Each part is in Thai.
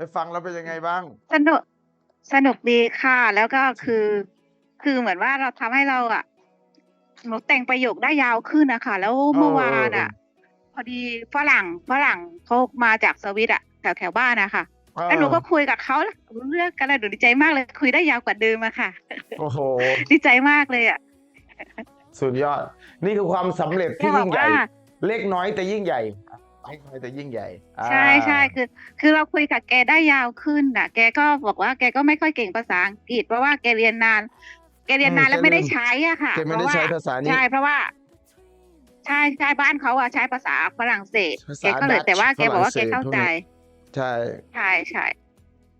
ไปฟังแล้วเป็นยังไงบ้าง สนุกสนุกดีค่ะ แล้วก็คือ คือเหมือนว่าเราทำให้เราอะหนูแต่งประโยคได้ยาวขึ้นนะคะแล้วเมื่อวานอะ พอดีฝรั่งฝรั่งเขามาจากสวิตอะแถวแถวบ้านนะคะแล้วหนูก็คุยกับเขาแล้วรู้เรื่องกันแล้วหนูดีใจมากเลยคุยได้ยาวกว่าเดิมอะค่ะ โอ้โหดีใจมากเลยอะสุดยอด นี่คือความสำเร็จแกที่บอยิ่กงใหญ่ว่าเล็กน้อยแต่ยิ่งใหญ่ เล็กน้อยแต่ยิ่งใหญ่อ่าใช่ใช่คือ คือเราคุยกับแกได้ยาวขึ้นน่ะ แกก็บอกว่าแกก็ไม่ค่อยเก่งภาษาอังกฤษเพราะว่าแกเรียนนาน แกเรียนนานแล้วไม่ได้ใช้อะค่ะแกไม่ได้ใช้ภาษานี้ใช่เพราะว่าใช่ใช่บ้านเขาอะใช้ภาษาฝรั่งเศสภาษาแกก็เลย Dutch แต่ว่าแกบอกว่าแกฝรั่งเศสเข้าใจ ใช่ใช่ใช่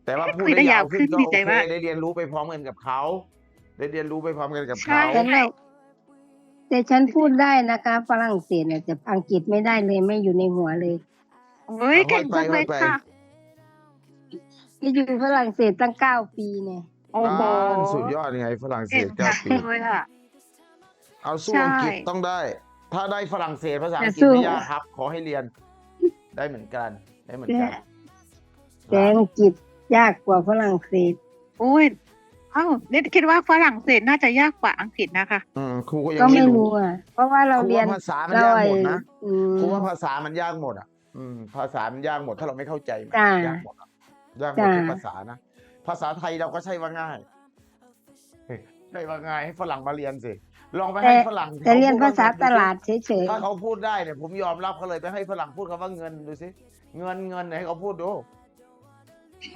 แต่ว่าพูดคุยได้ได้ยายาววขึ้นขึ้นก็ดีโอใจเคมากได้เรียนรู้ไปพร้อมกันกับเขาได้เรียนรู้ไปพร้อมกันกับใช่เขา แต่เราแต่ฉันพูดได้นะคะ ฝรั่งเศสเนี่ยแต่อังกฤษไม่ได้เลยไม่อยู่ในหัวเลยเฮ้ยเก่งจังเลยค่ะที่อยู่ฝรั่งเศสตั้งเก้าปีเนี่ยโอ้โหอ่าสุดยอดยังไง ฝรั่งเศเก่สงเก้าจังปีเลยค่ะเอาสู้ใช่อังกฤษต้องได้ ถ้าได้ฝรั่งเศสภาษาอังกฤษจะสู้ไม่ยากครับ ขอให้เรียน ได้เหมือนกัน ได้เหมือนกันแต่อังกฤษยากกว่าฝรั่งเศสโอ้ยเอ้าเนี่ยคิดว่าฝรั่งเศสน่าจะยากกว่าอังกฤษนะคะ อืมครูก็ยังก็ไม่ไม่รู้รู้อะเพราะว่าเราครูเรียนว่าภาษามันเรายากไอ้หมดนะอืม ครูว่าภาษามันยากหมดอะ อืม ภาษามันยากหมด ถ้าเราไม่เข้าใจมันจ้ะยากหมดอะยากหมดจ้ะ ทุกภาษานะภาษาไทยเราก็ใช่ว่าง่ายเฮ้ยใช่ว่าง่ายให้ฝรั่งมาเรียนสิลองไปให้ฝรั่งแต่เรียนขพูภาดษาว่ตลาดเฉยถ้าเขาพูดได้เนี่ยผมยอมรับเขาเลยไปให้ฝรั่งพูดคำว่าเงินดูสิเงินเงินไหนให้เขาพูดดู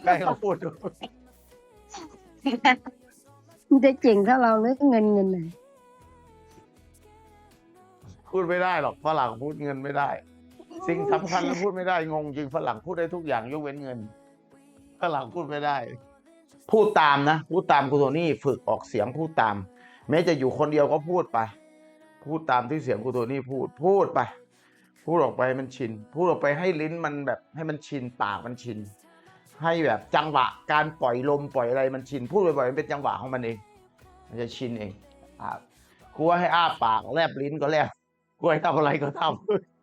ให้เขาพูดดูๆ มันจะเจ๋งเท่าเราหรือเงินเงินไหนพูดไม่ได้หรอกฝรั่งพูดเงินไม่ได้ สิ่งสำคัญแล้วพูดไม่ได้งงจริงฝรั่งพูดได้ทุกอย่างยกเว้นเงินฝรั่งพูดไม่ได้ พูดตามนะพูดตามคุณโทนี่ฝึกออกเสียงพูดตาม แม้จะอยู่คนเดียวก็พูดไป พูดตามที่เสียงคุณโทนี่พูด พูดไป พูดออกไปให้มันชิน พูดออกไปให้ลิ้นมันแบบให้มันชินปากมันชิน ให้แบบจังหวะการปล่อยลมปล่อยอะไรมันชินพูดบ่อยๆมันเป็นจังหวะของมันเองมันจะชินเองครับครูว่าให้อ้าปากแลบลิ้นก็แลบครูให้ทำอะไรก็ท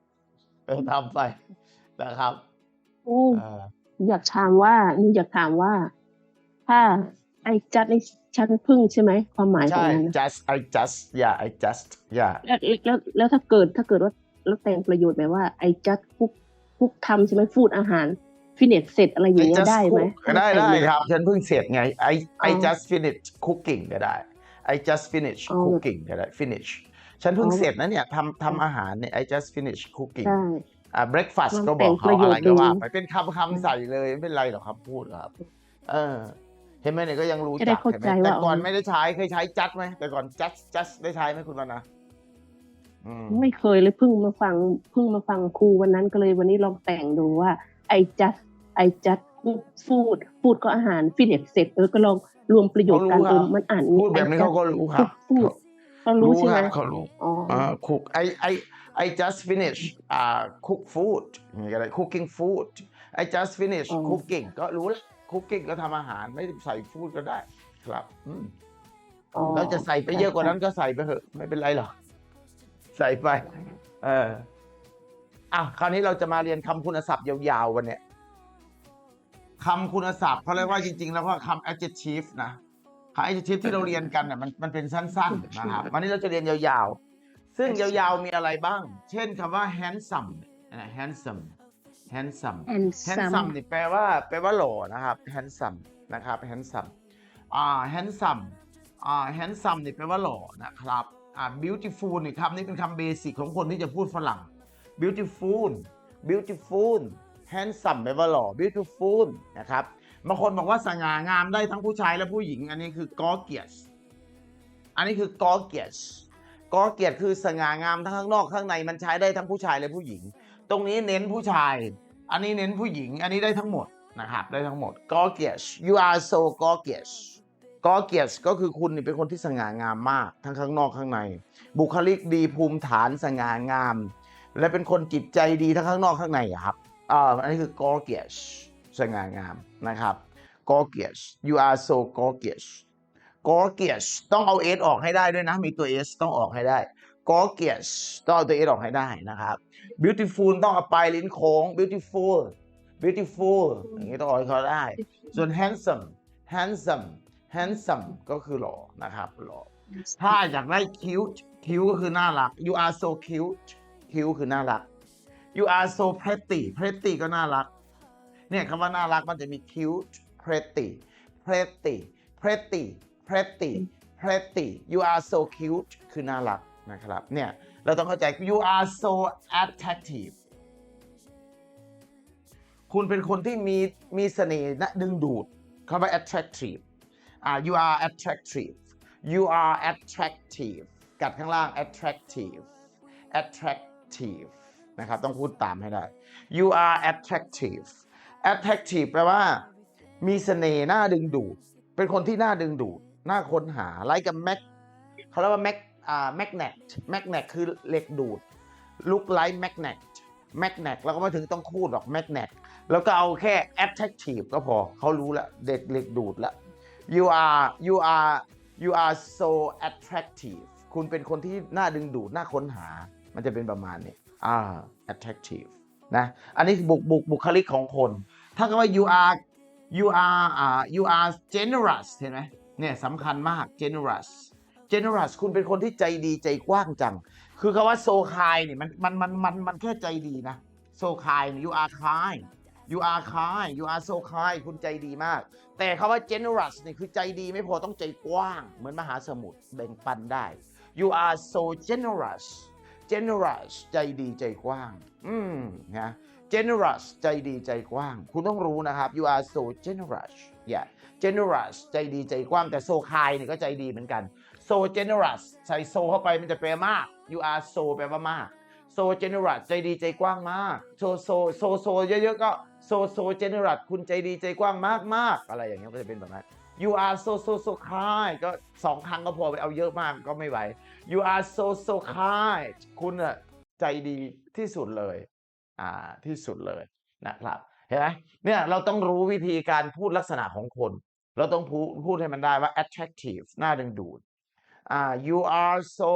ำเออทำไปนะครับโอ้เอออยากถามว่าหนูอยากถามว่า ถ้าไอ้จัดในชั้นพึ่งใช่ไหมความหมายของใช่มันนะ just I just yeah I just yeah แล้วแล้วแล้วถ้าเกิดถ้าเกิดว่าแล้วแต่งประโยชน์แบบว่าไอ้จัดคุกคุกทำใช่ไหมฟูดอาหาร ฟินเนตเสร็จอะไรอย่าง I เงี้ย just ได้ไหม cook ได้ได้ครับ ฉันเพิ่งเสร็จไง I I อ๋อ just finished cooking ก็ได้ I just finished อ๋อ cooking ก็ได้ finish ฉันเพิ่งอ๋อเสร็จนะเนี่ยทำทำอาหารเนี่ย I just finished cooking ใช่อ่า breakfast ลองก็บอกเขาแต่งประโยอะชน์ไรก็ว่าดูไปเป็นคำคำใส่เลยไม่เป็นไรหรอกครับพูดครับ เออเห็นไหมเนี่ยก็ยังรู้จะได้จักเข้าเห็นไหใจมแต่ว่าก่อนอ๋อไม่ได้ใช้เคยใช้ just ไหมแต่ก่อน just just ได้ใช้ไหมคุณวรรณะอืมไม่เคยเลยเพิ่งมาฟังเพิ่งมาฟังครูวันนั้นก็เลยวันนี้ลองแต่งดูว่า ไอ้จัดไอ้จัดคุกฟูดฟูดก็อาหารฟินเนตเสร็จเออก็ลองรวมประโยคกันเขารู้ครับเออมันอ่านพูดแบบนี้เขาก็รู้ครับฟูดเขารู้ใช่ไหมครับเขารู้อ๋ออ่า cook I I I just finished อ่า cook food อย่างนี้ก็ได้ cooking food I just finished อ๋อ cooking ก็รู้แล้ว cooking ก็ทำอาหารไม่ใส่ฟูดก็ได้ครับอืมอ๋อเราจะใส่ไปเยอะกว่านั้นก็ใส่ไปเถอะ ไม่เป็นไรหรอก ใส่ไป เออ อะคราวนี้เราจะมาเรียนคำคุณศัพท์ยาวๆวันเนี้ยคำคุณศัพท์เขาเรียกว่าจริง ๆ แล้วก็คำ adjective นะคำ adjective ที่เราเรียนกันเนี่ยมันมันเป็นสั้นๆนะครับวันนี้เราจะเรียนยาวๆ ซึ่งยาวๆมีอะไรบ้าง เช่นคำว่า handsome นะ handsome handsome แอนซัม handsome นี่แปลว่าแปลว่าหล่อนะครับ handsome นะครับ handsome อ่า handsome อ่า handsome นี่แปลว่าหล่อนะครับอ่า beautiful นี่คำนี้เป็นคำเบสิกของคนที่จะพูดฝรั่ง beautiful beautiful handsome แปลว่าหล่อ beautiful นะครับบางคนบอกว่าสง่างามได้ทั้งผู้ชายและผู้หญิง อันนี้คือ gorgeous อันนี้คือ gorgeous gorgeous คือสง่างามทั้งข้างนอกข้างในมันใช้ได้ทั้งผู้ชายและผู้หญิง ตรงนี้เน้นผู้ชาย อันนี้เน้นผู้หญิง อันนี้ได้ทั้งหมดนะครับได้ทั้งหมด gorgeous you are so gorgeous gorgeous ก็คือคุณเป็นคนที่สง่างามมาก ทั้งข้างนอกข้างใน บุคลิกดีภูมิฐานสง่างาม และเป็นคนจิตใจดีทั้งข้างนอกข้างในอะครับอ่าอันนี้คือ gorgeous สง่างามนะครับ gorgeous you are so gorgeous gorgeous ต้องเอา s ออกให้ได้ด้วยนะ มีตัว s ต้องออกให้ได้ gorgeous ต้องเอาตัว s ออกให้ได้นะครับ beautiful ต้องเอาปลายลิ้นโค้ง beautiful beautiful อย่างนี้ต้องออกให้เขาได้ ส่วน handsome handsome handsome ก็คือหล่อนะครับหล่อถ้าอยากได้ cute cute ก็คือน่ารัก you are so cute cute คือน่ารัก you are so pretty pretty ก็น่ารัก เนี่ยคำว่าน่ารักมันจะมี cute pretty pretty pretty pretty pretty you are so cute คือน่ารักนะครับ เนี่ย เราต้องเข้าใจ you are so attractive คุณเป็นคนที่มีมีเสน่ห์นะดึงดูดคำว่า attractive อ่า you are attractive you are attractive กัดข้างล่าง attractive attractive นะครับ ต้องพูดตามให้ได้ you are attractive attractive แปลว่า มีเสน่ห์น่าดึงดูด เป็นคนที่น่าดึงดูด น่าค้นหาไลค์กับแม็กเขาเรียกว่าแม็กอ่าแมกเนตแมกเนตคือเหล็กดูดลุกไลค์แมกเนตแมกเนตแล้วก็ไม่ถึงต้องคูดหรอกแมกเนตแล้วก็เอาแค่ attractive ก็พอเขารู้ล้วเด็กเหล็กดูดล้ว you are you are you are so attractive คุณเป็นคนที่น่าดึงดูด น่าค้นหา มันจะเป็นประมาณนี้อ่า attractive นะอันนี้บุคบุคบุคลิกของคน ถ้าก็ว่า you are you are อ่า you are generous เห็นไหมเนี่ยสำคัญมาก generous generous คุณเป็นคนที่ใจดีใจกว้างจัง คือคาว่า so kind เนี่ยมันมันมันมันมันแค่ใจดีนะ so kind you are kind you are kind you are so kind คุณใจดีมาก แต่คาว่า generous นี่คือใจดีไม่พอต้องใจกว้าง เหมือนมหาสมุทรแบ่งปันได้ you are so generous generous ใจดีใจกว้าง อืมนะ generous ใจดีใจกว้าง คุณต้องรู้นะครับ you are so generous yeah generous ใจดีใจกว้าง แต่ so kind เนี่ยก็ใจดีเหมือนกัน so generous ใส่ so เข้าไปมันจะแปลมาก you are so แปลว่ามาก so generous ใจดีใจกว้างมาก so so so so เยอะๆก็ so so generous คุณใจดีใจกว้างมากมากๆอะไรอย่างเงี้ยก็จะเป็นแบบนั้น you are so so so kind ก็สองครั้งก็พอไปเอาเยอะมากก็ไม่ไหว you are so so kind คุณอะใจดีที่สุดเลย อ่าที่สุดเลยนะครับ เห็นไหมเนี่ยเราต้องรู้วิธีการพูดลักษณะของคน เราต้องพูดพูดให้มันได้ว่า attractive น่าดึงดูดอ่า you are so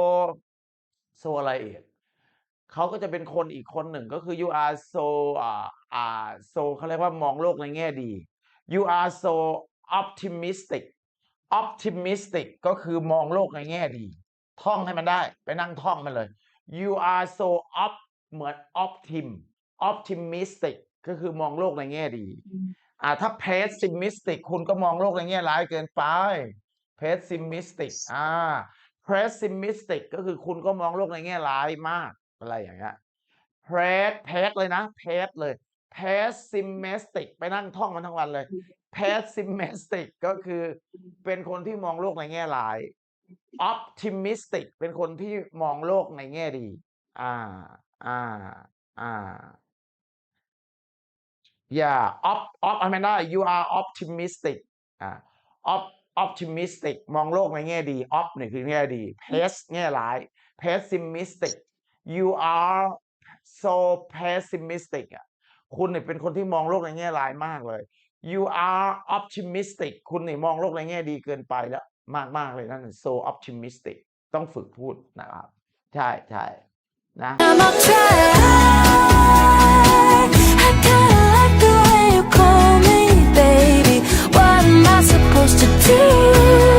so อะไรอีกเขาก็จะเป็นคนอีกคนหนึ่งก็คือ you are so อ่าอ่า so เขาเรียกว่ามองโลกในแง่ดี you are so optimistic optimistic ก็คือมองโลกในแง่ดี ท่องให้มันได้ ไปนั่งท่องมันเลย you are so op เหมือน optim optimistic ก็คือมองโลกในแง่ดี อ่าถ้า pessimistic คุณก็มองโลกในแง่ร้ายเกินไป pessimistic อ่า pessimistic ก็คือคุณก็มองโลกในแง่ร้ายมากอะไรอย่างเงี้ย pes pes เลยนะ pes เลย pessimistic ไปนั่งท่องมันทั้งวันเลย pessimistic ก็คือเป็นคนที่มองโลกในแง่ร้าย optimistic เป็นคนที่มองโลกในแง่ดี อ่า อ่า อ่า yeah op op อะไรได้ you are optimistic อ่า op optimistic มองโลกในแง่ดี op เนี่ยคือแง่ดี pes แง่ร้าย pessimistic you are so pessimistic อะคุณเนี่ยเป็นคนที่มองโลกในแง่ร้ายมากเลย you are optimistic คุณนี่มองโลกในแง่ดีเกินไปแล้ว มากมากเลยนั่น so optimistic ต้องฝึกพูดนะครับ ใช่ใช่นะ I'm up try I kinda like the way you call me baby What am I supposed to do